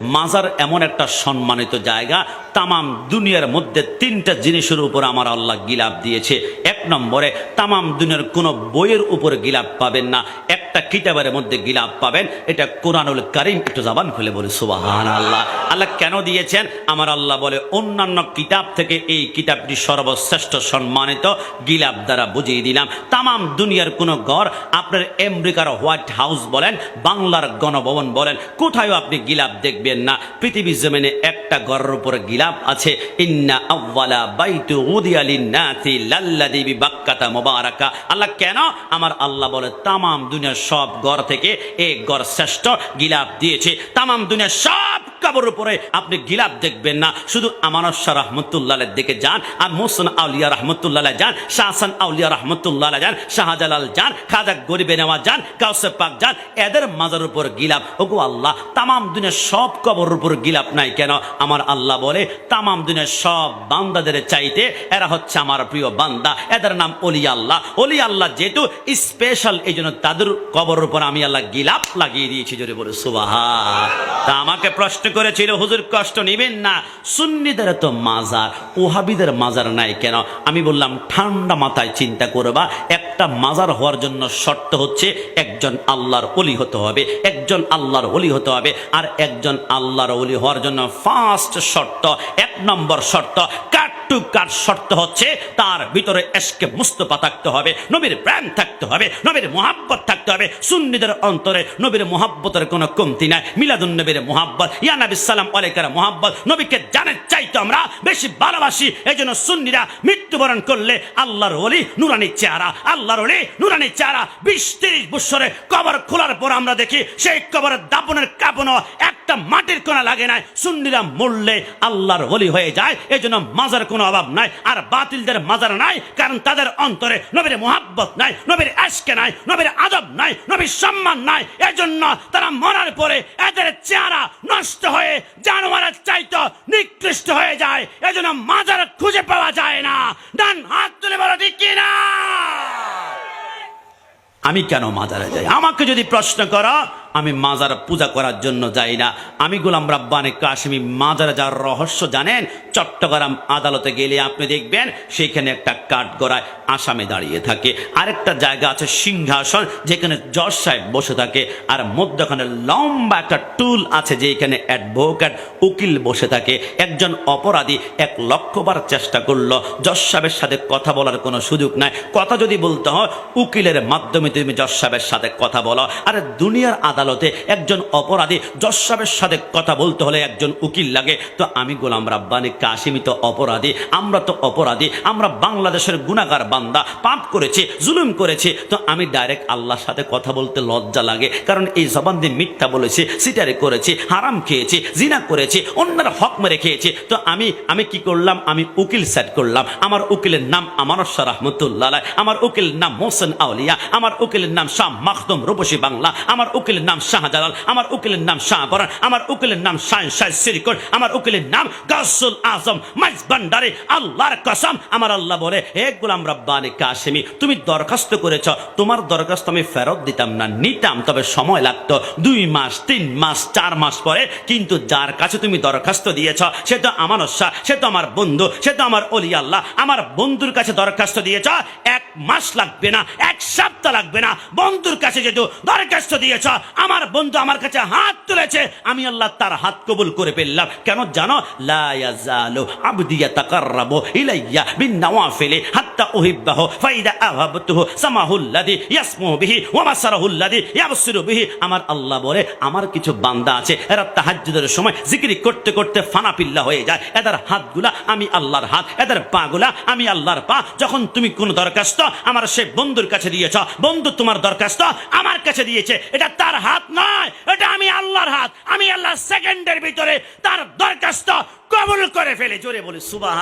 মাজার এমন একটা সম্মানিত জায়গা, তামাম দুনিয়ার মধ্যে তিনটা জিনিসের উপর আমার আল্লাহ গিলাপ দিয়েছে। এক নম্বরে, তামাম দুনিয়ার কোনো বইয়ের উপর গিলাপ পাবেন না, একটা কিতাবের মধ্যে গিলাপ পাবেন। এটা কোরআনুল কারিম, একটু জবান খুলে বলে সুবাহান আল্লাহ আল্লাহ কেন দিয়েছেন? আমার আল্লাহ বলে, অন্যান্য কিতাব থেকে এই কিতাবটি সর্বশ্রেষ্ঠ সম্মানিত গিলাপ দ্বারা বুঝিয়ে দিলাম। তামাম দুনিয়ার কোনো ঘর, আপনার আমেরিকার হোয়াইট হাউস বলেন, বাংলার গণভবন বলেন, কোথায়ও আপনি গিলাপ দেখবেন না। পৃথিবীর জমিনে একটা ঘরের উপর গিলাপ আছে। ইন্না আউ্বালা বাইতু উদিয়া লিন্নাসি লাল্লাযী বিবাক্কাতা মুবারাকা। আল্লাহ কেন? আমার আল্লাহ বলে, তামাম দুনিয়ার সব ঘর থেকে এই ঘর শ্রেষ্ঠ গিলাপ দিয়েছে। তামাম দুনিয়ার সব কাবর উপরে আপনি গিলাপ দেখবেন না। শুধু আমানত শাহ রহমতুল্লাহের দিকে যান আর মোহসন আউলিয়া রহমতুল্লাহ যান শাহসান আউলিয়া রহমতুল্লাহ যান, শাহজালাল যান, খাজা গরিবে নেওয়া যান কাউসে পাক যান, এদের মাজার উপর গিলাপ। ওগো আল্লাহ, তামাম দুনিয়ার সব কবর উপর গিলাপ নাই কেন? আমার আল্লাহ বলে, তামাম দুনিয়ার সব বান্দাদের চাইতে এরা হচ্ছে আমার প্রিয় বান্দা। এদের নাম অলি আল্লাহ। অলি আল্লাহ যেহেতু স্পেশাল এই জন্য তাদের কবর উপর আমি আল্লাহ গিলাপ লাগিয়ে দিয়েছি, জোরে বলে সুবাহা তা আমাকে প্রশ্ন করেছিল, হুজুর, কষ্ট নিবেন না? সুন্নিদের তো মাজার, ওহাবিদের মাজার নাই কেন? আমি বললাম, ঠান্ডা মাথায় চিন্তা করবা, একটা মাজার হওয়ার জন্য শর্ত হচ্ছে, একজন আল্লাহর অলি হতে হবে, একজন আল্লাহর অলি হতে হবে, আর একজন আল্লাহর অলি হওয়ার জন্য ফার্স্ট শর্ত, এক নম্বর শর্ত টু শর্ত হচ্ছে তার ভিতরে এসকে মুস্তফা থাকতে হবে, নবীর থাকতে হবে, নবীর মোহাব্বত থাকতে হবে, সুন্নিদের অন্তরে নবীর মোহাব্বতের কোনো কমতি নাই মিলাদুন নবীর মোহাব্বত, ইয়া নবী সালাম মোহাব্বত, নবীকে আমরা বেশি ভালোবাসি এই জন্য সুন্নিরা মৃত্যুবরণ করলে আল্লাহর ওলি নুরানি চেহারা, আল্লাহর ওলি নুরানি চেহারা, বিশ তিরিশ বছরে কবর খোলার পর আমরা দেখি, সেই কবরের দাপনের কাপনও একটা মাটির কোনা লাগে নাই। সুন্নিরা মরলে আল্লাহর ওলি হয়ে যায় এই জন্য মাজার কোনো অভাব নাই, আর বাতিলদের মাজার নাই, কারণ তাদের অন্তরে নবীর মোহাব্বত নাই, নবীর আজকে নাই, নবীর আদব নাই, নবীর সম্মান নাই, এজন্য তারা মরার পরে এদের চেহারা নষ্ট হয়ে জানোয়ারের চাইতো নিকৃষ্ট হয়ে যায়, এজন্য মাজার খুঁজে পাওয়া যায় না। ডান হাত তুলে বলো, ঠিক কিনা আমি কেন মাজারে যাই? আমাকে যদি প্রশ্ন করো আমি মাজার পূজা করার জন্য যাই না। আমি গোলাম রাব্বানে কাশ্মী মাজারে যাওয়ার রহস্য জানেন, চট্টগ্রাম আদালতে গেলে আপনি দেখবেন সেইখানে একটা কাঠ গড়ায় আসামে দাঁড়িয়ে থাকে। আরেকটা জায়গা আছে সিংহাসন, যেখানে জজ সাহেব বসে থাকে, আর মধ্যখানে লম্বা একটা টুল আছে যেখানে অ্যাডভোকেট, উকিল বসে থাকে। একজন অপরাধী এক লক্ষবার চেষ্টা করল, জজ সাহেবের সাথে কথা বলার কোনো সুযোগ নাই। কথা যদি বলতে হয়, উকিলের মাধ্যমে তুমি জজ সাহেবের সাথে কথা বলো। আর দুনিয়ার আদালতে একজন অপরাধী জজ সাথে কথা বলতে হলে একজন উকিল লাগে। তো আমি গোলাম রাব্বানি কাশিমি তো অপরাধী, আমরা তো অপরাধী, আমরা বাংলাদেশের গুণাগার বান্দা, পাপ করেছি, জুলুম করেছি। তো আমি ডাইরেক্ট আল্লাহর সাথে কথা বলতে লজ্জা লাগে, কারণ এই জবান দিয়ে মিথ্যা বলেছি, সিটারি করেছি, হারাম খেয়েছি, জিনা করেছি, অন্যের হক মেরে খেয়েছি। তো আমি আমি কি করলাম? আমি উকিল সেট করলাম। আমার উকিলের নাম আমানত শাহ রহমতুল্লাহ আমার উকিলের নাম মোহসেন আউলিয়া, আমার উকিলের নাম শাহ মাখদুম রূপসী বাংলা, আমার উকিলের নাম শাহজালাল, আমার উকিলের নাম শাহ বরান, আমার উকিলের নাম শাহ শাহ সিরিকর আমার উকিলের নাম গাসুল আজম, মাইজ ভান্ডারে, আল্লাহর কসম। আমার আল্লাহ বলে, হে গোলাম রব্বানি কাশেমি তুমি দরখাস্ত করেছ, তোমার দরখাস্ত আমি ফেরত দিতাম না, নিতাম, তবে সময় লাগতো। দুই মাস, তিন মাস, চার মাস পরে, কিন্তু যার কাছে তুমি দরখাস্ত দিয়েছ, সে তো আমার শাহ, সে তো আমার বন্ধু, সে তো আমার অলি আল্লাহ। আমার বন্ধুর কাছে দরখাস্ত দিয়েছ, এক মাস লাগবে না, এক সপ্তাহ লাগবে না। বন্ধুর কাছে যেহেতু দরখাস্ত দিয়েছ আমার বন্ধু আমার কাছে হাত তুলেছে, আমি আল্লাহ তার হাত কবুল করে ফেললাম। কেন জানো? আমার আল্লাহ বলে, আমার কিছু বান্দা আছে, এরা সময় করতে করতে ফানা পিল্লা হয়ে যায়। এদের হাতগুলা আমি আল্লাহর হাত, এদের পাগুলা আমি আল্লাহর পা। যখন তুমি কোন দরখাস্ত আমার সে বন্ধুর কাছে দিয়েছ, বন্ধু তোমার দরখাস্ত আমার কাছে দিয়েছে, এটা তার হাত নয়, এটা আমি আল্লাহর হাত। আমি আল্লাহ সেকেন্ডের ভিতরে তার দরখাস্ত কবল করে ফেলে। জোরে বলি সুবাহ